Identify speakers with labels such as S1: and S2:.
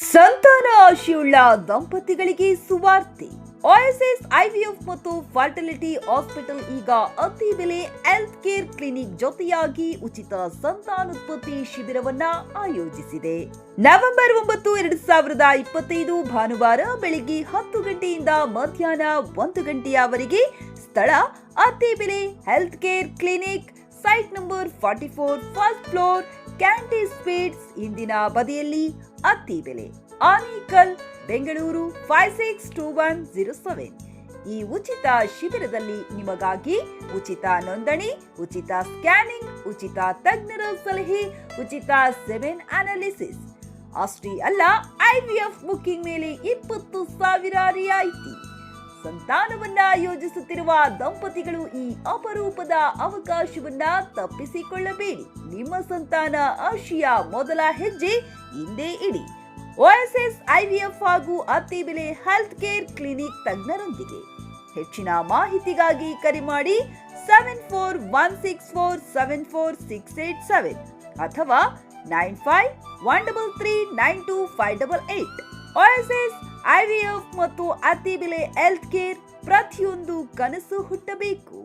S1: ಸಂತಾನ ಆಶೆಯುಳ್ಳ ದಂಪತಿಗಳಿಗೆ ಸುವಾರ್ತೆ. O S S I V F ಮತ್ತು ಫರ್ಟಿಲಿಟಿ ಹಾಸ್ಪಿಟಲ್ ಈಗ ಅತಿ ಬೆಲೆ ಹೆಲ್ತ್ ಕೇರ್ ಕ್ಲಿನಿಕ್ ಜೊತೆಯಾಗಿ ಉಚಿತ ಸಂತಾನೋತ್ಪತ್ತಿ ಶಿಬಿರವನ್ನ ಆಯೋಜಿಸಿದೆ. ನವೆಂಬರ್ ಒಂಬತ್ತು, ಎರಡು ಸಾವಿರದ ಇಪ್ಪತ್ತೈದು ಭಾನುವಾರ ಬೆಳಿಗ್ಗೆ ಹತ್ತು ಗಂಟೆಯಿಂದ ಮಧ್ಯಾಹ್ನ ಒಂದು ಗಂಟೆಯವರೆಗೆ ಸ್ಥಳ ಅತಿ ಬೆಲೆ health care clinic site number forty four first floor Kanti sweets ಇಂದಿನ ಬದಿಯಲ್ಲಿ ಅತಿ ಬೆಲೆ. Anekal, Bengaluru five six two one zero seven ಈ ಉಚಿತ ಶಿಬಿರದಲ್ಲಿ ನಿಮಗಾಗಿ ಉಚಿತ ನೋಂದಣಿ, ಉಚಿತ ಸ್ಕ್ಯಾನಿಂಗ್, ಉಚಿತ ತಜ್ಞರ ಸಲಹೆ, ಉಚಿತ ಸೆವೆನ್ ಅನಾಲಿಸಿಸ್ ಅಷ್ಟೇ ಅಲ್ಲ ಐವಿಎಫ್ ಬುಕ್ಕಿಂಗ್ ಮೇಲೆ ಇಪ್ಪತ್ತು ಸಾವಿರ ರಿಯಾಯಿತಿ. ಸಂತಾನವನ್ನ ಯೋಜಿಸುತ್ತಿರುವ ದಂಪತಿಗಳು ಈ ಅಪರೂಪದ ಅವಕಾಶವನ್ನ ತಪ್ಪಿಸಿಕೊಳ್ಳಬೇಡಿ. ನಿಮ್ಮ ಸಂತಾನ ಆಶಿಯ ಮೊದಲ ಹೆಜ್ಜೆ ಹಿಂದೆ ಇಡಿ. ಓಎಸ್ಎಸ್, ಐವಿಎಫ್ ಹಾಗೂ ಅತಿ ಬೆಲೆ ಹೆಲ್ತ್ ಕೇರ್ ಕ್ಲಿನಿಕ್ ತಜ್ಞರೊಂದಿಗೆ. ಹೆಚ್ಚಿನ ಮಾಹಿತಿಗಾಗಿ ಕರೆ ಮಾಡಿ seven four one six four seven four six eight seven ಅಥವಾ nine five one double three nine two five double eight OSS IVF ಮತ್ತು ಅತಿ ಬೆಲೆ ಹೆಲ್ತ್ ಕೇರ್ ಪ್ರತಿಯೊಂದು ಕನಸು ಹುಟ್ಟಬೇಕು.